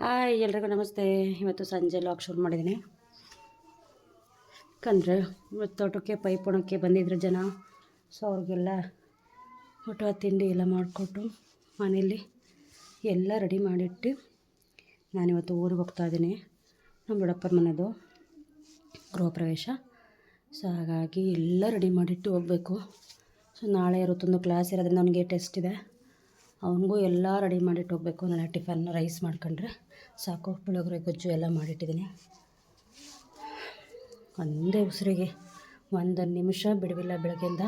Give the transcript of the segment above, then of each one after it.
Hi, ಎಲ್ರಿಗೂ ನಮಸ್ತೆ. ಇವತ್ತು ಸಂಜೆ ಲಾಕ್ ಶುರು ಮಾಡಿದ್ದೀನಿ. ಯಾಕಂದರೆ ಇವತ್ತು ತೋಟಕ್ಕೆ ಪೈಪ್ ಒಣಕ್ಕೆ ಬಂದಿದ್ರು ಜನ. ಸೊ ಅವ್ರಿಗೆಲ್ಲ ಊಟ ತಿಂಡಿ ಎಲ್ಲ ಮಾಡಿಕೊಟ್ಟು ಮನೇಲಿ ಎಲ್ಲ ರೆಡಿ ಮಾಡಿಟ್ಟು ನಾನಿವತ್ತು ಊರಿಗೆ ಹೋಗ್ತಾ ಇದ್ದೀನಿ. ನಮ್ಮ ದೊಡ್ಡಪ್ಪರ ಮನೆಯದು ಗೃಹ ಪ್ರವೇಶ. ಸೊ ಹಾಗಾಗಿ ಎಲ್ಲ ರೆಡಿ ಮಾಡಿಟ್ಟು ಹೋಗಬೇಕು. ಸೊ ನಾಳೆ ಇರುತ್ತೊಂದು ಕ್ಲಾಸ್ ಇರೋದ್ರಿಂದ ನನಗೆ ಟೆಸ್ಟ್ ಇದೆ. ಅವನಿಗೂ ಎಲ್ಲ ರೆಡಿ ಮಾಡಿಟ್ಟು ಹೋಗಬೇಕು. ನಾನು ಟಿಫನ್ ರೈಸ್ ಮಾಡ್ಕೊಂಡ್ರೆ ಸಾಕು. ಪುಳಿಯೋಗರೆ, ಗೊಜ್ಜು ಎಲ್ಲ ಮಾಡಿಟ್ಟಿದ್ದೀನಿ. ಒಂದೇ ಉಸಿರಿಗೆ ಒಂದು ನಿಮಿಷ ಬಿಡುವಿಲ್ಲ ಬೆಳಗ್ಗೆಯಿಂದ.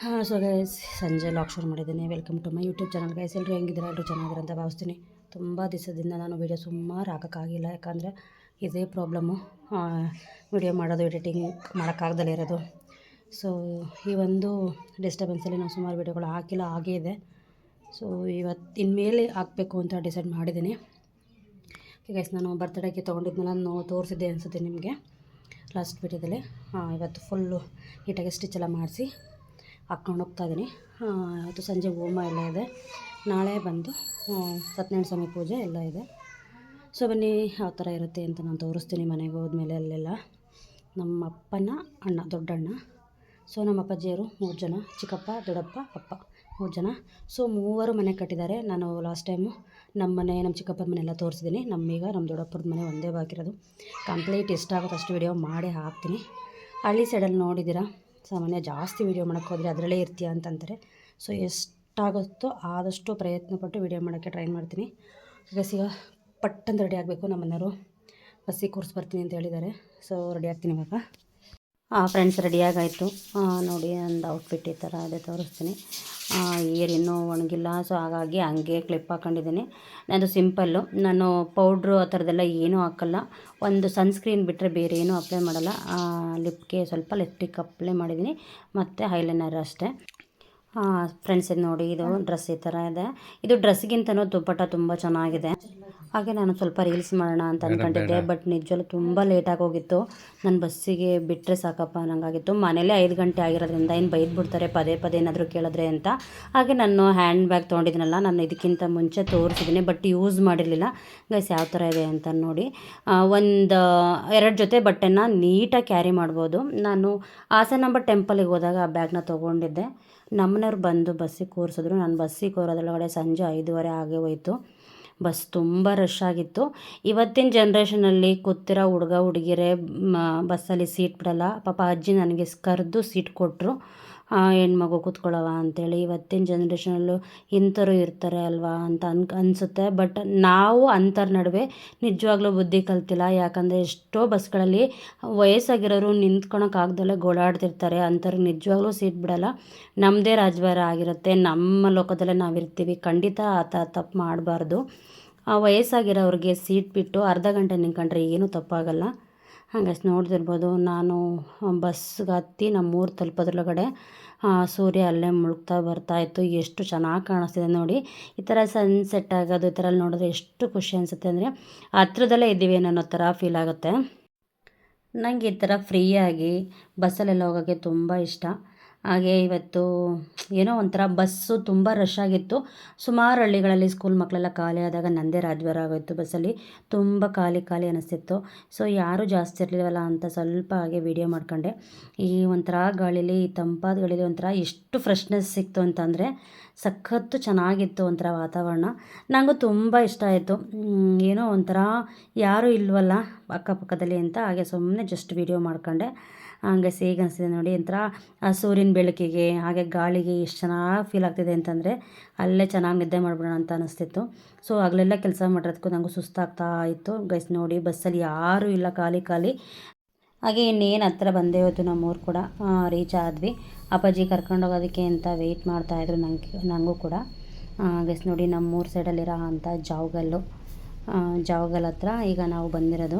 ಹಾಂ ಸೊ ಗೈಸ್ ಸಂಜೆ ಲಾಕ್ ಶುರು ಮಾಡಿದ್ದೀನಿ. Welcome to my YouTube channel guys ಎಲ್ಲರೂ ಹೆಂಗಿದ್ದೀರಾ? ಎಲ್ಲರೂ ಚೆನ್ನಾಗಿದ್ದಾರೆ ಅಂತ ಭಾವಿಸ್ತೀನಿ. ತುಂಬ ದಿವಸದಿಂದ ನಾನು ವೀಡಿಯೋ ಸುಮಾರು ಹಾಕೋಕ್ಕಾಗಿಲ್ಲ ಯಾಕಂದರೆ ಇದೇ ಪ್ರಾಬ್ಲಮ್ಮು ವಿಡಿಯೋ ಮಾಡೋದು ಎಡಿಟಿಂಗ್ ಮಾಡೋಕ್ಕಾಗ್ದಲೇ ಇರೋದು. ಸೊ ಈ ಒಂದು ಡಿಸ್ಟರ್ಬೆನ್ಸಲ್ಲಿ ನಾನು ಸುಮಾರು ವೀಡಿಯೋಗಳು ಹಾಕಿಲ್ಲ, ಹಾಗೇ ಇದೆ. ಸೊ ಇವತ್ತು ಮೇಲೆ ಹಾಕಬೇಕು ಅಂತ ಡಿಸೈಡ್ ಮಾಡಿದ್ದೀನಿ. ಗೈಸ್ ನಾನು ಬರ್ತಡೇಗೆ ತೊಗೊಂಡಿದ್ಮೇಲೆ ನಾನು ತೋರಿಸಿದ್ದೆ ಅನಿಸುತ್ತೆ ನಿಮಗೆ. ಲಾಸ್ಟ್ ವೀಡಿಯೋದಲ್ಲಿ ಇವತ್ತು ಫುಲ್ಲು ನೀಟಾಗಿ ಸ್ಟಿಚ್ ಎಲ್ಲ ಮಾಡಿಸಿ ಹಾಕ್ಕೊಂಡು ಹೋಗ್ತಾ ಇದ್ದೀನಿ ಇವತ್ತು ಸಂಜೆ ಹೋಮ ಎಲ್ಲ ಇದೆ. ನಾಳೆ ಬಂದು ಸತ್ಯನಾರಾಯಣ ಸ್ವಾಮಿ ಪೂಜೆ ಎಲ್ಲ ಇದೆ. ಸೊ ಬನ್ನಿ, ಯಾವ ಥರ ಇರುತ್ತೆ ಅಂತ ನಾನು ತೋರಿಸ್ತೀನಿ ಮನೆಗೆ ಹೋದ್ಮೇಲೆ ಅಲ್ಲೆಲ್ಲ. ನಮ್ಮ ಅಪ್ಪನ ಅಣ್ಣ, ದೊಡ್ಡಣ್ಣ. ಸೊ ನಮ್ಮ ಅಪ್ಪಾಜಿಯವರು ಮೂರು ಜನ, ಚಿಕ್ಕಪ್ಪ, ದೊಡ್ಡಪ್ಪ, ಅಪ್ಪ. ಮೂರು ಜನ. ಸೊ ಮೂವರು ಮನೆ ಕಟ್ಟಿದ್ದಾರೆ. ನಾನು ಲಾಸ್ಟ್ ಟೈಮು ನಮ್ಮ ಮನೆ, ನಮ್ಮ ಚಿಕ್ಕಪ್ಪನ ಮನೆ ಎಲ್ಲ ತೋರಿಸಿದ್ದೀನಿ. ನಮ್ಮೀಗ, ನಮ್ಮ ದೊಡ್ಡಪ್ಪರದ ಮನೆ ಒಂದೇ ಬಾಕಿರೋದು. ಕಂಪ್ಲೀಟ್ ಎಷ್ಟಾಗುತ್ತೆ ಅಷ್ಟು ವೀಡಿಯೋ ಮಾಡಿ ಹಾಕ್ತೀನಿ. ಹಳ್ಳಿ ಸೈಡಲ್ಲಿ ನೋಡಿದ್ದೀರಾ? ಸಾಮಾನ್ಯ ಜಾಸ್ತಿ ವೀಡಿಯೋ ಮಾಡೋಕ್ಕೆ ಹೋದರೆ ಅದರಲ್ಲೇ ಇರ್ತೀಯ ಅಂತಂತಾರೆ ಸೊ ಎಷ್ಟಾಗುತ್ತೋ ಆದಷ್ಟು ಪ್ರಯತ್ನಪಟ್ಟು ವೀಡಿಯೋ ಮಾಡೋಕ್ಕೆ ಟ್ರೈ ಮಾಡ್ತೀನಿ. ಈಗ ಪಟ್ಟಂತ ರೆಡಿ ಆಗಬೇಕು ನಮ್ಮ ಮನೆಯವರು ಬಸ್ಸಿಗೆ ಕೂರಿಸ್ಬರ್ತೀನಿ ಅಂತ ಹೇಳಿದ್ದಾರೆ. ಸೊ ರೆಡಿ ಆಗ್ತೀನಿ ಇವಾಗ. ಫ್ರೆಂಡ್ಸ್ ರೆಡಿಯಾಗಾಯಿತು ನೋಡಿ, ಒಂದು ಔಟ್ಫಿಟ್ ಈ ಥರ ಅದೇ ತೋರಿಸ್ತೀನಿ. ಇಯರ್ ಇನ್ನೂ ಒಣಗಿಲ್ಲ ಸೊ ಹಾಗಾಗಿ ಹಂಗೆ ಕ್ಲಿಪ್ ಹಾಕೊಂಡಿದ್ದೀನಿ. ನಾನು ಸಿಂಪಲ್ಲು ನಾನು ಪೌಡ್ರು ಆ ಥರದ್ದೆಲ್ಲ ಏನೂ ಹಾಕಲ್ಲ. ಒಂದು ಸನ್ಸ್ಕ್ರೀನ್ ಬಿಟ್ಟರೆ ಬೇರೆ ಏನೂ ಅಪ್ಲೈ ಮಾಡಲ್ಲ. ಲಿಪ್ಗೆ ಸ್ವಲ್ಪ ಲಿಪ್ಟಿಕ್ ಅಪ್ಲೈ ಮಾಡಿದ್ದೀನಿ. ಮತ್ತು ಹೈಲೈನರ್ ಅಷ್ಟೇ. ಫ್ರೆಂಡ್ಸ್ ಇದು ನೋಡಿ, ಇದು ಡ್ರೆಸ್ ಈ ಥರ ಇದೆ. ಇದು ಡ್ರೆಸ್ಗಿಂತನೂ ದುಪ್ಪಟ್ಟ ತುಂಬ ಚೆನ್ನಾಗಿದೆ. ಹಾಗೆ ನಾನು ಸ್ವಲ್ಪ ರೀಲ್ಸ್ ಮಾಡೋಣ ಅಂತ ಅಂದ್ಕೊಂಡಿದ್ದೆ ಬಟ್ ನಿಜವಲ್ಲೂ ತುಂಬ ಲೇಟಾಗಿ ಹೋಗಿತ್ತು ನನ್ನ ಬಸ್ಸಿಗೆ ಬಿಟ್ಟರೆ ಸಾಕಪ್ಪ ನನಗಾಗಿತ್ತು ಮನೇಲೆ ಐದು ಗಂಟೆ ಆಗಿರೋದ್ರಿಂದ ಏನು ಬೈದು ಬಿಡ್ತಾರೆ ಪದೇ ಪದೇ ಏನಾದರೂ ಕೇಳಿದ್ರೆ ಅಂತ. ಹಾಗೆ ನಾನು ಹ್ಯಾಂಡ್ ಬ್ಯಾಗ್ ತೊಗೊಂಡಿದ್ದೀನಲ್ಲ ನಾನು ಇದಕ್ಕಿಂತ ಮುಂಚೆ ತೋರಿಸಿದ್ದೀನಿ ಬಟ್ ಯೂಸ್ ಮಾಡಿರಲಿಲ್ಲ. ಗೈಸ್ ಯಾವ ಥರ ಇದೆ ಅಂತ ನೋಡಿ. ಒಂದು ಎರಡು ಜೊತೆ ಬಟ್ಟೆನ ನೀಟಾಗಿ ಕ್ಯಾರಿ ಮಾಡ್ಬೋದು. ನಾನು ಹಾಸನಾಂಬ ಟೆಂಪಲಿಗೆ ಹೋದಾಗ ಆ ಬ್ಯಾಗ್ನ ತೊಗೊಂಡಿದ್ದೆ. ನಮ್ಮನೆಯವ್ರು ಬಂದು ಬಸ್ಸಿಗೆ ಕೂರಿಸಿದ್ರು. ನಾನು ಬಸ್ಸಿಗೆ ಕೂರೋದ್ರೊಳಗಡೆ ಸಂಜೆ ಐದೂವರೆ ಆಗೇ ಹೋಯಿತು. ಬಸ್ ತುಂಬ ರಶ್ ಆಗಿತ್ತು. ಇವತ್ತಿನ ಜನ್ರೇಷನಲ್ಲಿ ಕೂತಿರೋ ಹುಡುಗ, ಹುಡುಗಿರೇ ಬಸ್ಸಲ್ಲಿ ಸೀಟ್ ಬಿಡಲ್ಲ. ಪಾಪ ಅಜ್ಜಿ ನನಗೆ ಕರೆದು ಸೀಟ್ ಕೊಟ್ಟರು ಹೆಣ್ಮಗು ಕೂತ್ಕೊಳ್ಳವ ಅಂತೇಳಿ ಇವತ್ತಿನ ಜನ್ರೇಷನಲ್ಲೂ ಇಂಥವ್ರು ಇರ್ತಾರೆ ಅಲ್ವಾ ಅಂತ ಅನ್, ಅನಿಸುತ್ತೆ. ಬಟ್ ನಾವು ಅಂಥರ ನಡುವೆ ನಿಜವಾಗ್ಲೂ ಬುದ್ಧಿ ಕಲ್ತಿಲ್ಲ. ಯಾಕಂದರೆ ಎಷ್ಟೋ ಬಸ್ಗಳಲ್ಲಿ ವಯಸ್ಸಾಗಿರೋರು ನಿಂತ್ಕೊಳಕ್ಕಾಗ್ದಲ್ಲೇ ಗೋಳಾಡ್ತಿರ್ತಾರೆ. ಅಂಥವ್ರಿಗೆ ನಿಜವಾಗ್ಲೂ ಸೀಟ್ ಬಿಡಲ್ಲ. ನಮ್ಮದೇ ರಾಜಭಾರ ಆಗಿರುತ್ತೆ. ನಮ್ಮ ಲೋಕದಲ್ಲೇ ನಾವಿರ್ತೀವಿ. ಖಂಡಿತ ಆ ತಪ್ಪು ಮಾಡಬಾರ್ದು. ವಯಸ್ಸಾಗಿರೋರಿಗೆ ಸೀಟ್ ಬಿಟ್ಟು ಅರ್ಧ ಗಂಟೆ ನಿಂತ್ಕೊಂಡ್ರೆ ಏನೂ ತಪ್ಪಾಗಲ್ಲ. ಹಾಗೆ ನೋಡ್ತಿರ್ಬೋದು ನಾನು ಬಸ್ಗೆ ಹತ್ತಿ ನಮ್ಮೂರು ತಲುಪೋದ್ರೊಳಗಡೆ ಸೂರ್ಯ ಅಲ್ಲೇ ಮುಳುಗ್ತಾ ಬರ್ತಾಯಿತ್ತು ಎಷ್ಟು ಚೆನ್ನಾಗಿ ಕಾಣಿಸ್ತಿದೆ ನೋಡಿ. ಈ ಥರ ಸನ್ಸೆಟ್ ಆಗೋದು, ಈ ಥರ ನೋಡಿದ್ರೆ ಎಷ್ಟು ಖುಷಿ ಅನಿಸುತ್ತೆ ಅಂದರೆ, ಹತ್ರದಲ್ಲೇ ಇದ್ದೀವಿ ಅನ್ನೋ ಥರ ಫೀಲ್ ಆಗುತ್ತೆ. ನನಗೆ ಈ ಥರ ಫ್ರೀಯಾಗಿ ಬಸ್ಸಲ್ಲೆಲ್ಲ ಹೋಗೋಕ್ಕೆ ತುಂಬ ಇಷ್ಟ. ಹಾಗೆ ಇವತ್ತು ಏನೋ ಒಂಥರ ಬಸ್ಸು ತುಂಬ ರಶ್ ಆಗಿತ್ತು. ಸುಮಾರು ಹಳ್ಳಿಗಳಲ್ಲಿ ಸ್ಕೂಲ್ ಮಕ್ಕಳೆಲ್ಲ ಖಾಲಿ ಆದಾಗ ನಂದೇ ರಾಜ್ವಾರ ಆಗೋಯ್ತು ಬಸ್ಸಲ್ಲಿ. ತುಂಬ ಖಾಲಿ ಖಾಲಿ ಅನಿಸ್ತಿತ್ತು. ಸೊ ಯಾರೂ ಜಾಸ್ತಿ ಇರಲಿಲ್ಲವಲ್ಲ ಅಂತ ಸ್ವಲ್ಪ ಹಾಗೆ ವೀಡಿಯೋ ಮಾಡ್ಕೊಂಡೆ. ಈ ಒಂಥರ ಗಾಳೀಲಿ ತಂಪಾದ ಗಾಳೀಲಿ ಒಂಥರ ಎಷ್ಟು ಫ್ರೆಶ್ನೆಸ್ ಸಿಕ್ತು ಅಂತಂದರೆ ಸಖತ್ತು ಚೆನ್ನಾಗಿತ್ತು ಒಂಥರ ವಾತಾವರಣ. ನನಗೂ ತುಂಬ ಇಷ್ಟ ಆಯಿತು. ಏನೋ ಒಂಥರ ಯಾರೂ ಇಲ್ವಲ್ಲ ಅಕ್ಕಪಕ್ಕದಲ್ಲಿ ಅಂತ ಹಾಗೆ ಸುಮ್ಮನೆ ಜಸ್ಟ್ ವೀಡಿಯೋ ಮಾಡ್ಕೊಂಡೆ. ಹಂಗೆ ಸೇಗೆ ಅನಿಸ್ತಿದೆ ನೋಡಿ, ಒಂಥರ, ಆ ಸೂರ್ಯನ ಬೆಳಕಿಗೆ, ಹಾಗೆ ಗಾಳಿಗೆ ಎಷ್ಟು ಚೆನ್ನಾಗಿ ಫೀಲ್ ಆಗ್ತಿದೆ ಅಂತಂದರೆ ಅಲ್ಲೇ ಚೆನ್ನಾಗಿ ನಿದ್ದೆ ಮಾಡ್ಬಿಡೋಣ ಅಂತ ಅನಿಸ್ತಿತ್ತು. ಸೊ ಆಗಲೆಲ್ಲ ಕೆಲಸ ಮಾಡಿರೋದಕ್ಕೂ ನನಗೂ ಸುಸ್ತಾಗ್ತಾ ಇತ್ತು. ಗೈಸ್ ನೋಡಿ, ಬಸ್ಸಲ್ಲಿ ಯಾರೂ ಇಲ್ಲ, ಖಾಲಿ ಖಾಲಿ. ಹಾಗೆ ಇನ್ನೇನು ಹತ್ರ ಬಂದೇ ಹೋಯ್ತು ನಮ್ಮೂರು ಕೂಡ ರೀಚ್ ಆದ್ವಿ. ಅಪ್ಪಾಜಿ ಕರ್ಕೊಂಡು ಹೋಗೋದಕ್ಕೆ ಅಂತ ವೆಯ್ಟ್ ಮಾಡ್ತಾಯಿದ್ರು ನನಗೆ ನನಗೂ ಕೂಡ. ಗೈಸ್ ನೋಡಿ, ನಮ್ಮೂರು ಸೈಡಲ್ಲಿರೋ ಅಂಥ ಜಾವ್ಗಲ್ಲು. ಜಾವ್ಗಲ್ ಹತ್ರ ಈಗ ನಾವು ಬಂದಿರೋದು.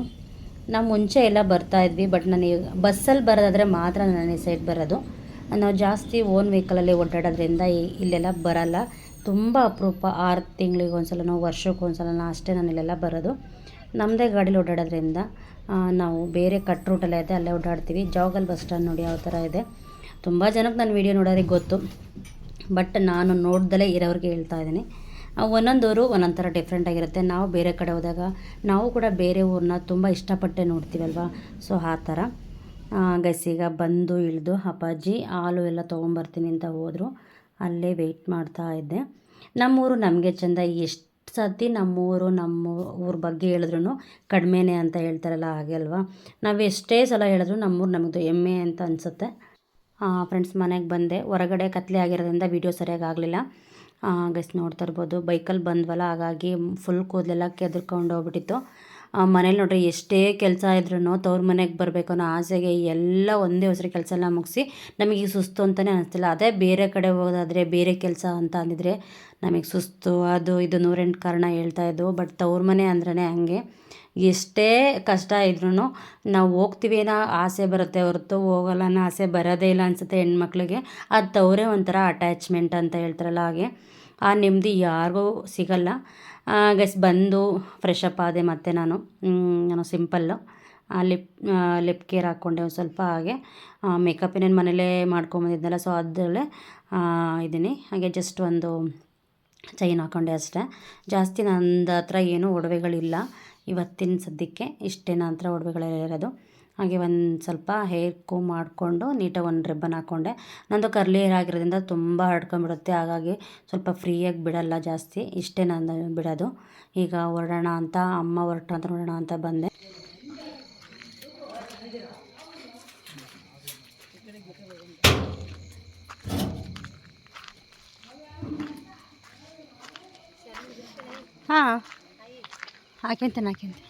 ನಾವು ಮುಂಚೆ ಎಲ್ಲ ಬರ್ತಾ ಇದ್ವಿ ಬಟ್ ನನಗೆ ಬಸ್ಸಲ್ಲಿ ಬರೋದಾದರೆ ಮಾತ್ರ ನನ್ನ ಈ ಸೈಡ್ ಬರೋದು. ನಾವು ಜಾಸ್ತಿ ಓನ್ ವೆಹಿಕಲಲ್ಲಿ ಓಡಾಡೋದ್ರಿಂದ ಇಲ್ಲೆಲ್ಲ ಬರಲ್ಲ. ತುಂಬ ಅಪರೂಪ, ಆರು ತಿಂಗಳಿಗೆ ಒಂದು ನಾವು ವರ್ಷಕ್ಕೆ ಒಂದು ಸಲನೋ ಅಷ್ಟೇ ನಾನು ಇಲ್ಲೆಲ್ಲ ಬರೋದು. ನಮ್ಮದೇ ಗಾಡೀಲಿ ಓಡಾಡೋದ್ರಿಂದ ನಾವು ಬೇರೆ ಕಟ್ ರೂಟಲ್ಲೇ ಇದೆ, ಅಲ್ಲೇ ಓಡಾಡ್ತೀವಿ. ಜಾಗಲ್ ಬಸ್ ಸ್ಟ್ಯಾಂಡ್ ನೋಡಿ ಯಾವ ಥರ ಇದೆ. ತುಂಬ ಜನಕ್ಕೆ ನಾನು ವೀಡಿಯೋ ನೋಡೋದಕ್ಕೆ ಗೊತ್ತು ಬಟ್ ನಾನು ನೋಡ್ದಲೇ ಇರೋರಿಗೆ ಹೇಳ್ತಾ ಇದ್ದೀನಿ. ಒಂದೊಂದು ಊರು ಒಂದೊಂದು ಥರ ಡಿಫ್ರೆಂಟ್ ಆಗಿರುತ್ತೆ. ನಾವು ಬೇರೆ ಕಡೆ ಹೋದಾಗ ನಾವು ಕೂಡ ಬೇರೆ ಊರನ್ನ ತುಂಬ ಇಷ್ಟಪಟ್ಟೆ ನೋಡ್ತೀವಲ್ವ? ಸೊ ಆ ಥರ. ಗೈಸ್ ಈಗ ಬಂದು ಇಳಿದು ಅಪ್ಪಾಜಿ ಹಾಲು ಎಲ್ಲ ತೊಗೊಂಬರ್ತೀನಿ ಅಂತ ಹೋದರು. ಅಲ್ಲೇ ವೆಯ್ಟ್ ಮಾಡ್ತಾ ಇದ್ದೆ. ನಮ್ಮೂರು ನಮಗೆ ಚೆಂದ ಎಷ್ಟು ಸತಿ ನಮ್ಮೂರು, ನಮ್ಮ ಊರ ಬಗ್ಗೆ ಹೇಳಿದ್ರು ಕಡಿಮೆನೇ ಅಂತ ಹೇಳ್ತಾರಲ್ಲ, ಹಾಗೆ ಅಲ್ವಾ? ನಾವು ಎಷ್ಟೇ ಸಲ ಹೇಳಿದ್ರು ನಮ್ಮೂರು ನಮ್ಮದು ಹೆಮ್ಮೆ ಅಂತ ಅನಿಸುತ್ತೆ. ಫ್ರೆಂಡ್ಸ್ ಮನೆಗೆ ಬಂದೆ. ಹೊರಗಡೆ ಕತ್ಲೆ ಆಗಿರೋದ್ರಿಂದ ವೀಡಿಯೋ ಸರಿಯಾಗಿ ಆಗಲಿಲ್ಲ. ಗಸ್ ನೋಡ್ತಾ ಇರ್ಬೋದು. ಬೈಕಲ್ಲಿ ಬಂದ್ವಲ್ಲ, ಹಾಗಾಗಿ ಫುಲ್ ಕೂದಲೆಲ್ಲ ಕೆದರ್ಕೊಂಡು ಹೋಗ್ಬಿಟ್ಟಿತ್ತು. ಮನೇಲಿ ನೋಡ್ರಿ, ಎಷ್ಟೇ ಕೆಲಸ ಇದ್ರೂ ತವ್ರ ಮನೆಗೆ ಬರಬೇಕು ಅನ್ನೋ ಆಸೆಗೆ ಎಲ್ಲ ಒಂದೇ ಹೊಸರು ಕೆಲಸ ಎಲ್ಲ ಮುಗಿಸಿ ನಮಗೆ ಸುಸ್ತು ಅಂತಲೇ ಅನಿಸ್ತಿಲ್ಲ. ಅದೇ ಬೇರೆ ಕಡೆ ಹೋಗೋದಾದರೆ ಬೇರೆ ಕೆಲಸ ಅಂತ ಅಂದಿದ್ರೆ ನಮಗೆ ಸುಸ್ತು, ಅದು ಇದು ನೂರೆಂಟು ಕಾರಣ ಹೇಳ್ತಾ ಇದ್ವು. ಬಟ್ ತವ್ರ ಮನೆ ಅಂದ್ರೆ ಹಂಗೆ. ಎಷ್ಟೇ ಕಷ್ಟ ಇದ್ರೂ ನಾವು ಹೋಗ್ತೀವಿ ಅನ್ನೋ ಆಸೆ ಬರುತ್ತೆ ಹೊರತು ಹೋಗಲ್ಲ ಅನ್ನೋ ಆಸೆ ಬರೋದೇ ಇಲ್ಲ ಅನಿಸುತ್ತೆ ಹೆಣ್ಮಕ್ಳಿಗೆ. ಅದು ತವರೇ ಒಂಥರ ಅಟ್ಯಾಚ್ಮೆಂಟ್ ಅಂತ ಹೇಳ್ತಾರಲ್ಲ ಹಾಗೆ. ಆ ನೆಮ್ಮದಿ ಯಾರಿಗೂ ಸಿಗಲ್ಲ. ಗಸ್ ಬಂದು ಫ್ರೆಶ್ ಅಪ್ ಆದೆ ಮತ್ತೆ ನಾನು. ನಾನು ಸಿಂಪಲ್ಲು ಲಿಪ್ ಲಿಪ್ ಕೇರ್ ಹಾಕ್ಕೊಂಡೆ ಒಂದು ಸ್ವಲ್ಪ ಹಾಗೆ. ಮೇಕಪ್ ಇನ್ನೇನು ಮನೇಲೇ ಮಾಡ್ಕೊಂಬಂದಿದ್ನಲ್ಲ ಸೊ ಅದರಲ್ಲೇ ಇದ್ದೀನಿ ಹಾಗೆ ಜಸ್ಟ್ ಒಂದು ಚೈನ್ ಹಾಕ್ಕೊಂಡೆ ಅಷ್ಟೇ. ಜಾಸ್ತಿ ನಂದು ಹತ್ರ ಏನೂ ಒಡವೆಗಳಿಲ್ಲ. ಇವತ್ತಿನ ಸದ್ಯಕ್ಕೆ ಇಷ್ಟೇ ನಂತರ ಹತ್ರ ಒಡವೆಗಳೆಲ್ಲ ಇರೋದು. ಹಾಗೆ ಒಂದು ಸ್ವಲ್ಪ ಹೇರ್ ಕೂ ಮಾಡಿಕೊಂಡು ನೀಟಾಗಿ ಒಂದು ರಿಬ್ಬನ್ ಹಾಕ್ಕೊಂಡೆ ನಂದು ಕರ್ಲಿ ಹೇರ್ ಆಗಿರೋದ್ರಿಂದ ತುಂಬ ಹರಡ್ಕೊಂಬಿಡುತ್ತೆ ಹಾಗಾಗಿ ಸ್ವಲ್ಪ ಫ್ರೀಯಾಗಿ ಬಿಡಲ್ಲ ಜಾಸ್ತಿ. ಇಷ್ಟೇ ನಾನು ಬಿಡೋದು. ಈಗ ಹೊರಡೋಣ ಅಂತ, ಅಮ್ಮ ಹೊರಟ ಅಂತ ನೋಡೋಣ ಅಂತ ಬಂದೆ. ಹಾಂ. ಹಾಕ್ಯಂತೇನೆ ಹಾಕ್ಯಂತೆ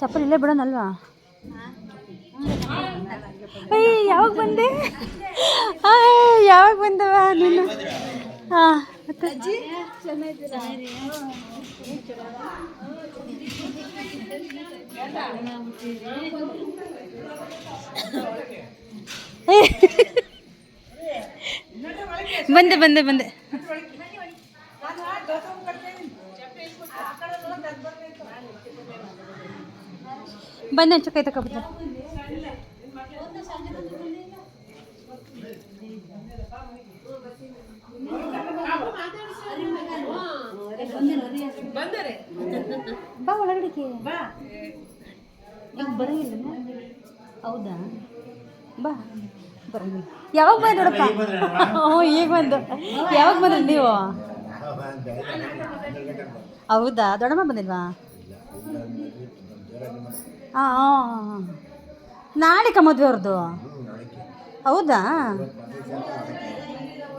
ಚಪ್ಪಲಿ ಇಲ್ಲೇ ಬಿಡೋಣಲ್ವಾ ಅಯ್ಯ ಯಾವಾಗ ಬಂದೆ? ಯಾವಾಗ ಬಂದವ ನೀನು? ಹಾಂ ಬಂದೆ ಬಂದೆ ಬಂದೆ. ಬಂದೆ ಚುಕ್ಕೈ ತಗೊಬತ್ತೆ ಬಾ ಒಳಗಡೆಗೆ. ಈಗ ಬರಂಗಿಲ್ಲ ಹೌದಾ? ಬಾ. ಬರಂಗಿಲ್ಲ. ಯಾವಾಗ ಬಂದ್ರಪ್ಪ? ನೋಡಪ್ಪ ಹ್ಞೂ ಈಗ ಬಂದು. ಯಾವಾಗ ಬಂದ್ರಿ ನೀವು? ಹೌದಾ? ದೊಡ್ಡಮ್ಮ ಬಂದಿಲ್ವಾ? ಹಾಂ ಹಾಂ ನಾಳೆ ಮದುವೆ ಅವ್ರದ್ದು ಹೌದಾ?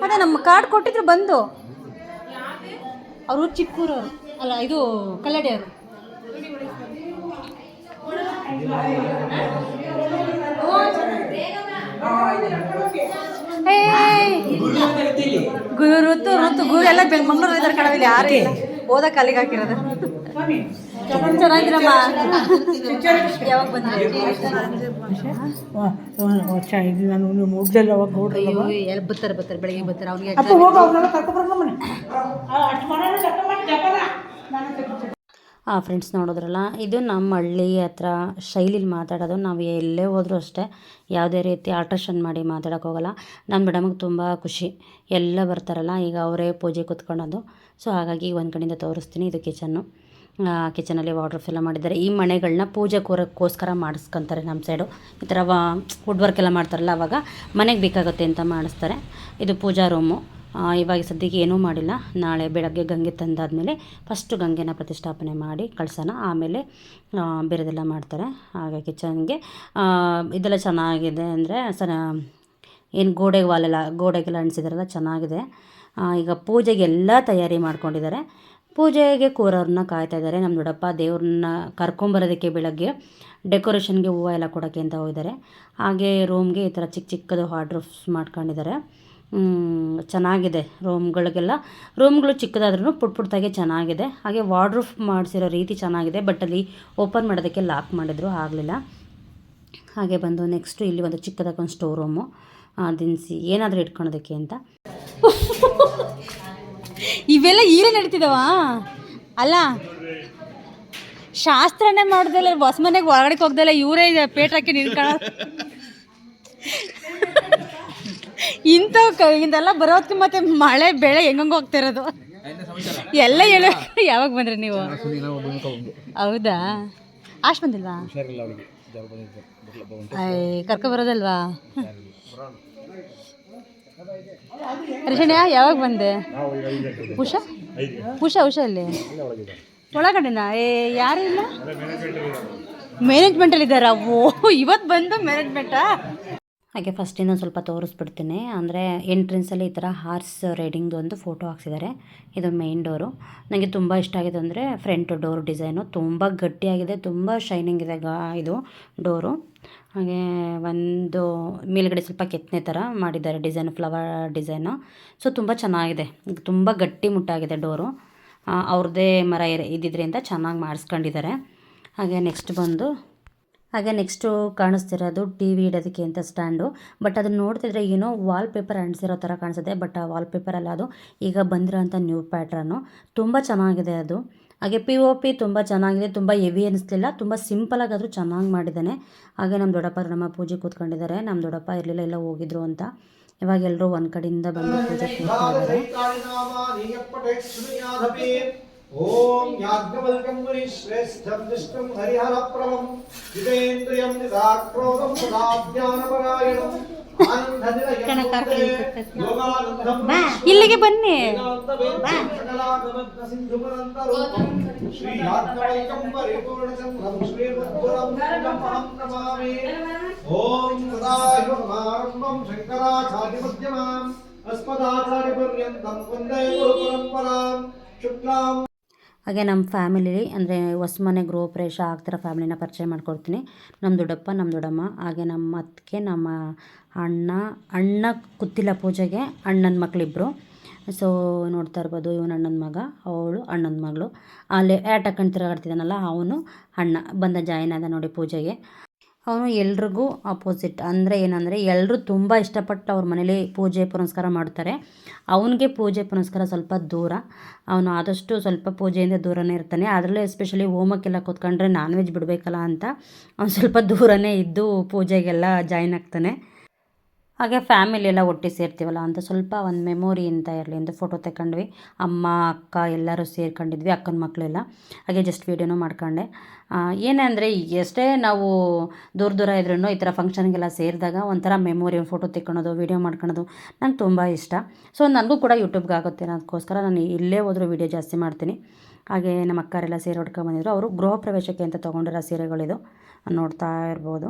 ಅದೇ ನಮ್ಮ ಕಾರ್ಡ್ ಕೊಟ್ಟಿದ್ರು ಬಂದು. ಅವರು ಚಿಕ್ಕೂರವರು ಅಲ್ಲ, ಇದು ಕಲ್ಲಡಿಯವರು. ಗುರು ಋತು ಋತು ಗುರು ಎಲ್ಲ ಬೆಂಗ್ ಮಂಗ್ಳೂರು ಇದ್ದಾರೆ ಕಣವಿಲ್ಲ ಯಾರು ಇಲ್ಲ. ಓದಕ್ಕೆ ಅಲ್ಲಿಗೆ ಹಾಕಿರೋದು. ಚೆನ್ನಾಗಿರಮ್ಮ ಯಾವಾಗ ಬಂದ್ರಿ ವರ್ಷ ಇದು ನಾನು ನೀವು ಮುಗ್ದಲ್ಲ ಅವಾಗ ನೋಡ್ರಿ ಎಲ್ಲಿ ಬರ್ತಾರೆ ಬರ್ತಾರೆ ಬೆಳಗ್ಗೆ ಬರ್ತಾರೆ ಅವ್ರಿಗೆ ಹಾಂ ಫ್ರೆಂಡ್ಸ್ ನೋಡಿದ್ರಲ್ಲ ಇದು ನಮ್ಮ ಹಳ್ಳಿ ಹತ್ರ ಶೈಲಿಲಿ ಮಾತಾಡೋದು. ನಾವು ಎಲ್ಲೇ ಹೋದರೂ ಅಷ್ಟೇ ಯಾವುದೇ ರೀತಿ ಆಲ್ಟ್ರೇಷನ್ ಮಾಡಿ ಮಾತಾಡೋಕ್ಕೋಗಲ್ಲ ನನ್ನ ಮೇಡಮ್ಗೆ ತುಂಬ ಖುಷಿ. ಎಲ್ಲ ಬರ್ತಾರಲ್ಲ ಈಗ ಅವರೇ ಪೂಜೆ ಕೂತ್ಕೊಳ್ಳೋದು ಸೊ ಹಾಗಾಗಿ ಒಂದು ಕಡೆಯಿಂದ ತೋರಿಸ್ತೀನಿ ಇದು ಕಿಚನ್ನು ಕಿಚನಲ್ಲಿ ವಾಟರ್ ಫಿಲ್ಲ ಮಾಡಿದ್ದಾರೆ. ಈ ಮನೆಗಳನ್ನ ಪೂಜೆ ಕೋರಕ್ಕೋಸ್ಕರ ಮಾಡಿಸ್ಕೊತಾರೆ ನಮ್ಮ ಸೈಡು ಈ ಥರ ವಾ ವುಡ್ ವರ್ಕ್ ಎಲ್ಲ ಮಾಡ್ತಾರಲ್ಲ ಅವಾಗ ಮನೆಗೆ ಬೇಕಾಗುತ್ತೆ ಅಂತ ಮಾಡಿಸ್ತಾರೆ. ಇದು ಪೂಜಾ ರೂಮು ಆ, ಇವಾಗ ಸದ್ಯಕ್ಕೆ ಏನೂ ಮಾಡಿಲ್ಲ. ನಾಳೆ ಬೆಳಗ್ಗೆ ಗಂಗೆ ತಂದಾದಮೇಲೆ ಫಸ್ಟು ಗಂಗೆನ ಪ್ರತಿಷ್ಠಾಪನೆ ಮಾಡಿ ಕಳ್ಸೋಣ. ಆಮೇಲೆ ಬೇರೆದೆಲ್ಲ ಮಾಡ್ತಾರೆ. ಹಾಗೆ ಕಿಚನ್ಗೆ ಆ, ಇದೆಲ್ಲ ಚೆನ್ನಾಗಿದೆ ಅಂದರೆ ಸರ ಏನು ಗೋಡೆಗೆ ವಾಲೆಲ್ಲ ಗೋಡೆಗೆಲ್ಲ ಅಂಟಿಸಿದಾರಲ್ಲ ಚೆನ್ನಾಗಿದೆ. ಈಗ ಪೂಜೆಗೆ ಎಲ್ಲ ತಯಾರಿ ಮಾಡ್ಕೊಂಡಿದ್ದಾರೆ. ಪೂಜೆಗೆ ಕೂರೋರನ್ನ ಕಾಯ್ತಾ ಇದ್ದಾರೆ. ನಮ್ಮ ದೊಡ್ಡಪ್ಪ ದೇವ್ರನ್ನ ಕರ್ಕೊಂಬರೋದಕ್ಕೆ ಬೆಳಗ್ಗೆ ಡೆಕೋರೇಷನ್ಗೆ ಹೂವು ಎಲ್ಲ ಕೊಡೋಕ್ಕೆ ಅಂತ ಹೋಗಿದ್ದಾರೆ. ಹಾಗೆ ರೂಮ್ಗೆ ಈ ಥರ ಚಿಕ್ಕ ಚಿಕ್ಕದು ಹಾರ್ಡ್ರೂಫ್ಸ್ ಮಾಡ್ಕೊಂಡಿದ್ದಾರೆ. ಚೆನ್ನಾಗಿದೆ ರೂಮ್ಗಳಿಗೆಲ್ಲ. ರೂಮ್ಗಳು ಚಿಕ್ಕದಾದ್ರೂ ಪುಟ್ ಪುಟ್ಟಾಗೆ ಚೆನ್ನಾಗಿದೆ. ಹಾಗೆ ವಾರ್ಡ್ರೂಫ್ ಮಾಡಿಸಿರೋ ರೀತಿ ಚೆನ್ನಾಗಿದೆ ಬಟ್ ಅಲ್ಲಿ ಓಪನ್ ಮಾಡೋದಕ್ಕೆ ಲಾಕ್ ಮಾಡಿದ್ರು, ಆಗಲಿಲ್ಲ. ಹಾಗೆ ಬಂದು ನೆಕ್ಸ್ಟು ಇಲ್ಲಿ ಒಂದು ಚಿಕ್ಕದಾಗಿ ಒಂದು ಸ್ಟೋರ್ ರೂಮು ದಿನಸಿ, ಏನಾದರೂ ಇಟ್ಕೊಳೋದಕ್ಕೆ ಅಂತ. ಇವೆಲ್ಲ ಈರೇ ನಡೀತಿದವ? ಅಲ್ಲ, ಶಾಸ್ತ್ರನೇ ಮಾಡ್ದಲ್ಲ ಹೊಸ ಮನೆಗೆ ಒಳಗಡೆ ಹೋಗ್ದಲ್ಲ ಇವರೇ ಪೇಟ್ ಹಾಕಿ ಇಂಥ ಇದೆಲ್ಲ ಬರೋದಕ್ಕೆ ಮತ್ತೆ ಮಳೆ, ಬೆಳೆ ಹೆಂಗಂಗೆ ಹೋಗ್ತಿರೋದು ಎಲ್ಲ ಹೇಳ. ಯಾವಾಗ ಬಂದ್ರಿ ನೀವು? ಹೌದಾ? ಆಶ್ ಬಂದಿಲ್ವಾ? ಕರ್ಕೊ ಬರೋದಲ್ವಾ? ರಿಷಣ್ಯ ಯಾವಾಗ ಬಂದೆ? ಉಷಾ? ಉಷಾ ಉಷಾ ಇಲ್ಲಿ ಒಳಗಡೆನಾ? ಏ, ಯಾರು ಇಲ್ಲ? ಮ್ಯಾನೇಜ್ಮೆಂಟಲ್ಲಿ ಇದ್ದಾರಾ? ಓ ಇವತ್ತು ಬಂದು ಮ್ಯಾನೇಜ್ಮೆಂಟಾ ಹಾಗೆ ಫಸ್ಟಿಂದ ಸ್ವಲ್ಪ ತೋರಿಸ್ಬಿಡ್ತೀನಿ. ಅಂದರೆ ಎಂಟ್ರೆನ್ಸಲ್ಲಿ ಈ ಥರ ಹಾರ್ಸ್ ರೈಡಿಂಗ್ದು ಒಂದು ಫೋಟೋ ಹಾಕ್ಸಿದ್ದಾರೆ ಇದು ಮೇನ್ ಡೋರು ನನಗೆ ತುಂಬ ಇಷ್ಟ ಆಗಿದೆ ಅಂದರೆ ಫ್ರಂಟ್ ಡೋರ್ ಡಿಸೈನು ತುಂಬ ಗಟ್ಟಿಯಾಗಿದೆ, ತುಂಬ ಶೈನಿಂಗ್ ಇದೆ ಗಾ ಇದು ಡೋರು ಹಾಗೆ ಒಂದು ಮೇಲುಗಡೆ ಸ್ವಲ್ಪ ಕೆತ್ತನೆ ಥರ ಮಾಡಿದ್ದಾರೆ ಡಿಸೈನ್ ಫ್ಲವರ್ ಡಿಸೈನು ಸೊ ತುಂಬ ಚೆನ್ನಾಗಿದೆ. ತುಂಬ ಗಟ್ಟಿ ಮುಟ್ಟಾಗಿದೆ ಡೋರು ಅವ್ರದ್ದೇ ಮರ ಇದ್ದಿದ್ದರಿಂದ ಚೆನ್ನಾಗಿ ಮಾಡಿಸ್ಕೊಂಡಿದ್ದಾರೆ. ಹಾಗೆ ನೆಕ್ಸ್ಟ್ ಬಂದು ಹಾಗೆ ನೆಕ್ಸ್ಟು ಕಾಣಿಸ್ತಿರೋದು ಟಿ ವಿ ಇಡೋದಕ್ಕೆ ಅಂತ ಸ್ಟ್ಯಾಂಡು ಬಟ್ ಅದನ್ನು ನೋಡ್ತಿದ್ರೆ ಏನೋ ವಾಲ್ ಪೇಪರ್ ಅಂಟಿಸಿರೋ ಥರ ಕಾಣಿಸುತ್ತೆ. ಬಟ್ ಆ ವಾಲ್ ಅಲ್ಲ ಅದು. ಈಗ ಬಂದಿರೋಂಥ ನ್ಯೂ ಪ್ಯಾಟ್ರನ್ನು ತುಂಬ ಚೆನ್ನಾಗಿದೆ ಅದು. ಹಾಗೆ ಪಿ ಒ ಪಿ ತುಂಬ ಚೆನ್ನಾಗಿದೆ. ತುಂಬ ಹೆವಿ ಅನಿಸ್ಲಿಲ್ಲ. ತುಂಬ ಸಿಂಪಲಾಗಾದರೂ ಚೆನ್ನಾಗಿ ಮಾಡಿದ್ದಾನೆ. ಹಾಗೆ ನಮ್ಮ ದೊಡ್ಡಪ್ಪ ನಮ್ಮ ಪೂಜೆ ಕೂತ್ಕೊಂಡಿದ್ದಾರೆ. ನಮ್ಮ ದೊಡ್ಡಪ್ಪ ಇರಲಿಲ್ಲ ಎಲ್ಲ ಹೋಗಿದ್ರು ಅಂತ. ಇವಾಗ ಎಲ್ಲರೂ ಒಂದು ಕಡೆಯಿಂದ ಬಂದು ಪೂಜೆ ಕೂತ್ಕೊಂಡಿದ್ದಾರೆ. ಓಂ ಯಾಜ್ಞವಲ್ಕಂ ಮುನಿಶ್ರೇಷ್ಠಂ ದುಷ್ಟಂ ಹರಿಹರಪ್ರಭಂ ಜಿತೇಂದ್ರಿಯಂ ನಿರಾಕ್ರೋಧಂ ಸದಾಜ್ಞಾನಪರಾಯಣಂ ಯೋಗಾನಂದಂ ಇಲ್ಲಿಗೆ ಬನ್ನಿ. ಓಂ ಸದಾಶಿವಸಮಾರಂಭಂ ಶಂಕರಾಚಾರ್ಯಮಧ್ಯಮಾಂ ಅಸ್ಮದಾಚಾರ್ಯಪರ್ಯಂತಂ ವಂದೇ ಗುರುಪರಂಪರಾಂ ಶುಕ್ಲಾಂ ಹಾಗೆ ನಮ್ಮ ಫ್ಯಾಮಿಲಿ ಅಂದರೆ ಹೊಸ್ಮನೆ ಗೃಹ ಪ್ರವೇಶ ಆಗ್ತಿರೋ ಫ್ಯಾಮಿಲಿನ ಪರಿಚಯ ಮಾಡ್ಕೊಡ್ತೀನಿ. ನಮ್ಮ ದೊಡ್ಡಪ್ಪ, ನಮ್ಮ ದೊಡ್ಡಮ್ಮ, ಹಾಗೆ ನಮ್ಮ ಅತ್ತಿಗೆ, ನಮ್ಮ ಅಣ್ಣ ಅಣ್ಣ ಕುತ್ತಿಲ್ಲ ಪೂಜೆಗೆ, ಅಣ್ಣನ ಮಕ್ಕಳಿಬ್ಬರು ಸೊ ನೋಡ್ತಾ ಇರ್ಬೋದು ಇವನು ಅಣ್ಣನ ಮಗ, ಅವಳು ಅಣ್ಣನ ಮಗಳು. ಅಲ್ಲಿ, ಆಟ ಹಾಕೊಂಡು ತಿರುಗಾಡ್ತಿದ್ದಾನಲ್ಲ ಅವನು ಅಣ್ಣ ಬಂದ ಜಾಯಿನ್ ಆದ ನೋಡಿ ಪೂಜೆಗೆ. ಅವನು ಎಲ್ರಿಗೂ ಅಪೋಸಿಟ್ ಅಂದರೆ ಏನಂದರೆ ಎಲ್ಲರೂ ತುಂಬ ಇಷ್ಟಪಟ್ಟು ಅವ್ರ ಮನೇಲಿ ಪೂಜೆ ಪುನಸ್ಕಾರ ಮಾಡ್ತಾರೆ. ಅವನಿಗೆ ಪೂಜೆ ಪುನಸ್ಕಾರ ಸ್ವಲ್ಪ ದೂರ. ಅವನು ಆದಷ್ಟು ಸ್ವಲ್ಪ ಪೂಜೆಯಿಂದ ದೂರನೇ ಇರ್ತಾನೆ. ಅದರಲ್ಲೂ ಎಸ್ಪೆಷಲಿ ಹೋಮಕ್ಕೆಲ್ಲ ಕೂತ್ಕೊಂಡ್ರೆ ನಾನ್ ವೆಜ್ ಬಿಡಬೇಕಲ್ಲ ಅಂತ, ಅವ್ನು ಸ್ವಲ್ಪ ದೂರನೇ ಇದ್ದು ಪೂಜೆಗೆಲ್ಲ ಜಾಯ್ನ್ ಆಗ್ತಾನೆ. ಹಾಗೆ ಫ್ಯಾಮಿಲಿ ಎಲ್ಲ ಒಟ್ಟಿಗೆ ಸೇರ್ತೀವಲ್ಲ ಅಂತ ಸ್ವಲ್ಪ ಒಂದು ಮೆಮೊರಿ ಅಂತ ಇರಲಿ ಅಂತ ಫೋಟೋ ತಗೊಂಡ್ವಿ ಅಮ್ಮ, ಅಕ್ಕ ಎಲ್ಲರೂ ಸೇರ್ಕೊಂಡಿದ್ವಿ, ಅಕ್ಕನ ಮಕ್ಕಳೆಲ್ಲ ಹಾಗೆ ಜಸ್ಟ್ ವೀಡಿಯೋನೂ ಮಾಡ್ಕೊಂಡೆ. ಏನಂದರೆ ಎಷ್ಟೇ ನಾವು ದೂರ ದೂರ ಇದ್ರೂ ಈ ಥರ ಫಂಕ್ಷನ್ಗೆಲ್ಲ ಸೇರಿದಾಗ ಒಂಥರ ಮೆಮೊರಿ ಫೋಟೋ ತೆಕ್ಕೊಳೋದು ವೀಡಿಯೋ ಮಾಡ್ಕೊಳೋದು ನಂಗೆ ತುಂಬ ಇಷ್ಟ. ಸೊ ನನಗೂ ಕೂಡ ಯೂಟ್ಯೂಬ್ಗೆ ಆಗುತ್ತೆ. ಅದಕ್ಕೋಸ್ಕರ ನಾನು ಇಲ್ಲೇ ಹೋದರೂ ವೀಡಿಯೋ ಜಾಸ್ತಿ ಮಾಡ್ತೀನಿ. ಹಾಗೆ ನಮ್ಮ ಅಕ್ಕರೆಲ್ಲ ಸೀರೆ ಬಂದಿದ್ರು. ಅವರು ಗೃಹ ಪ್ರವೇಶಕ್ಕೆ ಅಂತ ತೊಗೊಂಡಿರೋ ಸೀರೆಗಳಿದು ನೋಡ್ತಾ ಇರ್ಬೋದು.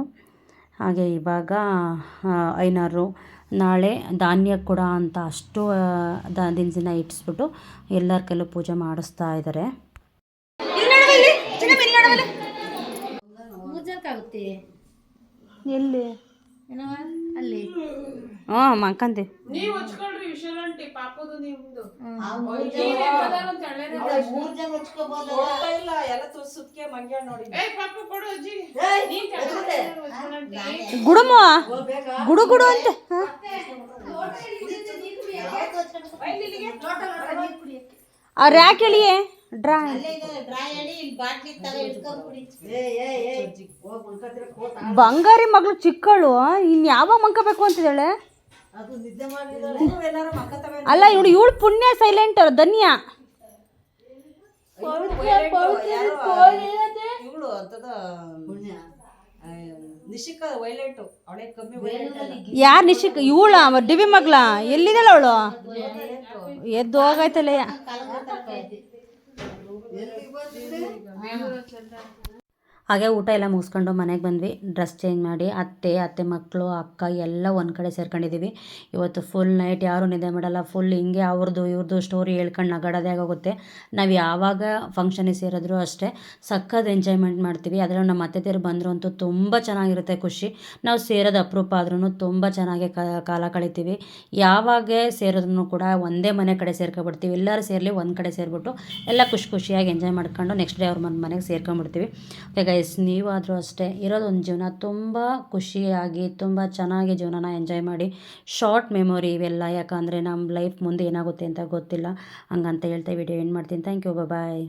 ಹಾಗೆ ಇವಾಗ ಐನಾರು ನಾಳೆ ಧಾನ್ಯ ಕೂಡ ಅಂತ ಅಷ್ಟು ದಿನಸಿನ ಇಟ್ಸ್ಬಿಟ್ಟು ಎಲ್ಲರ ಕೈಲೂ ಪೂಜೆ ಮಾಡಿಸ್ತಾ ಇದ್ದಾರೆ ಎಲ್ಲಿ? ಅಲ್ಲಿ. ಹ್ಞೂ ಮಂಕಂತಿ ನೀವು ಹಚ್ಕೊಳ್ರಿ ವಿಶಾಲಂಟಿ ಪಾಪದು ನಿಮ್ದು. ಏ ಪಾಪ ಕೊಡು ಅಜ್ಜಿ. ನೀನ್ ವಿಶಾಲಂಟಿ. ಗುಡುಮ. ಗುಡು ಗುಡು ಅಂತ? ಆ ರ್ಯಾಕ್ ಎಳಿಯೇ? ಡ್ರಾ ಬಂಗಾರಿ ಮಗಳು ಚಿಕ್ಕಳು ಇನ್ ಯಾವಾಗ ಮಂಕಬೇಕು ಅಂತಿದ್ದಾಳೆ? ಅಲ್ಲ ಇವಳು ಇವಳು ಪುಣ್ಯ ಸೈಲೆಂಟ್ ಧನ್ಯ. ಇವಳು ಅಂತದ ನಿಶಿಕ ವೈಲೆಂಟು. ಅವಳೆ ಕಮ್ಮಿ ವೈಲೆಂಟ್ ಯಾರು ನಿಶಿಕ್? ಇವಳ ಡಿವಿ ಮಗ್ಲ ಎಲ್ಲಿದ್ದಾಳ ಅವಳು? ಎದ್ದು ఎందుకు పోతుంది ಹಾಗೆ ಊಟ ಎಲ್ಲ ಮುಗಿಸ್ಕೊಂಡು ಮನೆಗೆ ಬಂದ್ವಿ. ಡ್ರೆಸ್ ಚೇಂಜ್ ಮಾಡಿ ಅತ್ತೆ ಅತ್ತೆ ಮಕ್ಕಳು, ಅಕ್ಕ ಎಲ್ಲ ಒಂದು ಕಡೆ ಸೇರ್ಕೊಂಡಿದ್ದೀವಿ ಇವತ್ತು ಫುಲ್ ನೈಟ್ ಯಾರೂ ನಿದ್ದೆ ಮಾಡಲ್ಲ. ಫುಲ್ ಹಿಂಗೆ ಅವ್ರದ್ದು ಇವ್ರದ್ದು ಸ್ಟೋರಿ ಹೇಳ್ಕೊಂಡು ನಗಾಡೋದೇ ಆಗೋಗುತ್ತೆ. ನಾವು ಯಾವಾಗ ಫಂಕ್ಷನಿಗೆ ಸೇರಿದ್ರು ಅಷ್ಟೇ ಸಖತ್ ಎಂಜಾಯ್ಮೆಂಟ್ ಮಾಡ್ತೀವಿ. ಅದರಲ್ಲಿ ನಮ್ಮ ಅತ್ತೆದೇರು ಬಂದರು ಅಂತೂ ತುಂಬ ಚೆನ್ನಾಗಿರುತ್ತೆ ಖುಷಿ. ನಾವು ಸೇರೋದು ಅಪರೂಪ ಆದ್ರೂ ತುಂಬ ಚೆನ್ನಾಗಿ ಕಾಲ ಕಳಿತೀವಿ. ಯಾವಾಗ ಸೇರಿದ್ರು ಕೂಡ ಒಂದೇ ಮನೆ ಕಡೆ ಸೇರ್ಕೊಬಿಡ್ತೀವಿ. ಎಲ್ಲರೂ ಸೇರಲಿ ಒಂದು ಕಡೆ ಸೇರಿಬಿಟ್ಟು ಎಲ್ಲ ಖುಷಿ ಖುಷಿಯಾಗಿ ಎಂಜಾಯ್ ಮಾಡ್ಕೊಂಡು ನೆಕ್ಸ್ಟ್ ಡೇ ಅವ್ರ ಮನೆ, ಮನೆಗೆ ಸೇರ್ಕೊಂಡ್ಬಿಡ್ತೀವಿ. ಓಕೆ ಗೈಸ್ ನೀವಾದರೂ ಅಷ್ಟೇ, ಇರೋದೊಂದು ಜೀವನ. ತುಂಬ ಖುಷಿಯಾಗಿ, ತುಂಬ ಚೆನ್ನಾಗಿ ಜೀವನನ ಎಂಜಾಯ್ ಮಾಡಿ. ಶಾರ್ಟ್ ಮೆಮೊರಿ ಇವೆಲ್ಲ, ಯಾಕಂದರೆ ನಮ್ಮ ಲೈಫ್ ಮುಂದೆ ಏನಾಗುತ್ತೆ ಅಂತ ಗೊತ್ತಿಲ್ಲ. ಹಂಗಂತ ಹೇಳ್ತಾ ವಿಡಿಯೋ ಎಂಡ್ ಮಾಡ್ತೀನಿ. Thank you bye